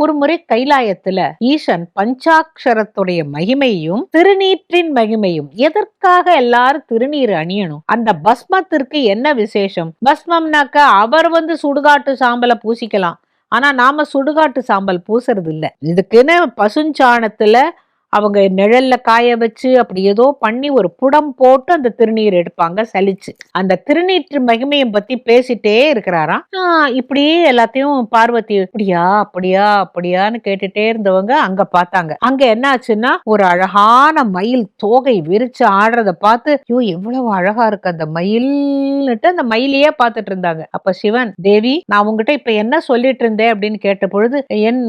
ஒரு முறை கைலாயத்துல ஈசன் பஞ்சாட்சரத்துடைய மகிமையும் திருநீற்றின் மகிமையும் எதற்காக எல்லாரும் திருநீர் அணியணும்? அந்த பஸ்மத்திற்கு என்ன விசேஷம்? பஸ்மம்னாக்க அவர் வந்து சுடுகாட்டு சாம்பலை பூசிக்கலாம். ஆனா நாம சுடுகாட்டு சாம்பல் பூசுறது இல்ல இதுக்குன்னு பசுஞ்சாணத்துல அவங்க நிழல்ல காய வச்சு அப்படி ஏதோ பண்ணி ஒரு புடம் போட்டு அந்த திருநீர் எடுப்பாங்க சலிச்சு. அந்த திருநீற்று மகிமையை பத்தி பேசிட்டே இருக்கிறாராம். இப்படியே எல்லாத்தையும் பார்வதி அப்படியா அப்படியா அப்படியான்னு கேட்டுட்டே இருந்தவங்க அங்க பார்த்தாங்க. அங்க என்ன ஆச்சுன்னா ஒரு அழகான மயில் தோகை விரிச்சு ஆடுறத பார்த்து ஐயோ எவ்வளவு அழகா இருக்கு அந்த மயில்னுட்டு அந்த மயிலையே பார்த்துட்டு இருந்தாங்க. அப்ப சிவன் தேவி நான் உங்ககிட்ட இப்ப என்ன சொல்லிட்டு இருந்தேன்? அப்படின்னு கேட்ட பொழுது என்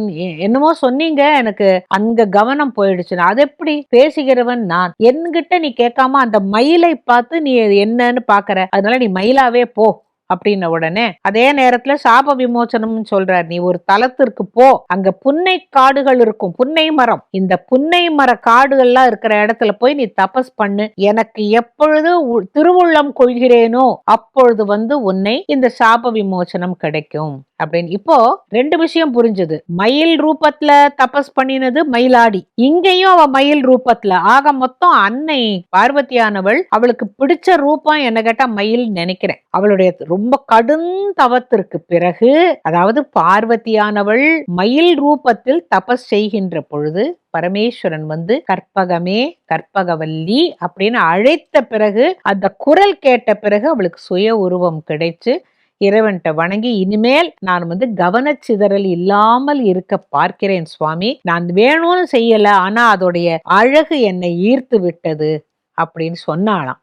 என்னமோ சொன்னீங்க எனக்கு அங்க கவனம் போயிடுச்சு. அது எப்படி? பேசுகிறவன் நான். என்கிட்ட நீ கேட்காம அந்த மயிலை பார்த்து நீ என்னன்னு பாக்குற அதனால நீ மயிலாவே போ அப்படின்ன உடனே அதே நேரத்துல சாப விமோச்சனம் சொல்றார். நீ ஒரு தலத்திற்கு போ. அங்க புன்னை காடுகள் இருக்கும். புன்னை மரம். இந்த புன்னை மர காடுகள்லாம் இருக்கிற இடத்துல போய் நீ தபஸ் பண்ணு. எனக்கு எப்பொழுது திருவுள்ளம் கொள்கிறேனோ அப்பொழுது வந்து உன்னை இந்த சாப விமோச்சனம் கிடைக்கும். அப்படின்னு. இப்போ ரெண்டு விஷயம் புரிஞ்சது. மயில் ரூபத்துல தபஸ் பண்ணினது மயிலாடி. இங்கேயும் அவ மயில் ரூபத்துல. ஆக மொத்தம் அன்னை பார்வதியானவள் அவளுக்கு பிடிச்ச ரூபம் என்ன கேட்டா மயில் நினைக்கிறேன். அவளுடைய ரொம்ப கடும் தவத்திற்கு பிறகு அதாவது பார்வதியானவள் மயில் ரூபத்தில் தபஸ் செய்கின்ற பொழுது பரமேஸ்வரன் வந்து கற்பகமே கற்பகவல்லி அப்படின்னு அழைத்த பிறகு அந்த குரல் கேட்ட பிறகு அவளுக்கு சுய உருவம் கிடைச்சு இறைவன்கிட்ட வணங்கி இனிமேல் நான் வந்து கவனச்சிதறல் இல்லாமல் இருக்க பார்க்கிறேன் சுவாமி. நான் வேணும்னு செய்யல ஆனா அதோடைய அழகு என்னை ஈர்த்து விட்டது அப்படின்னு சொன்னாலாம்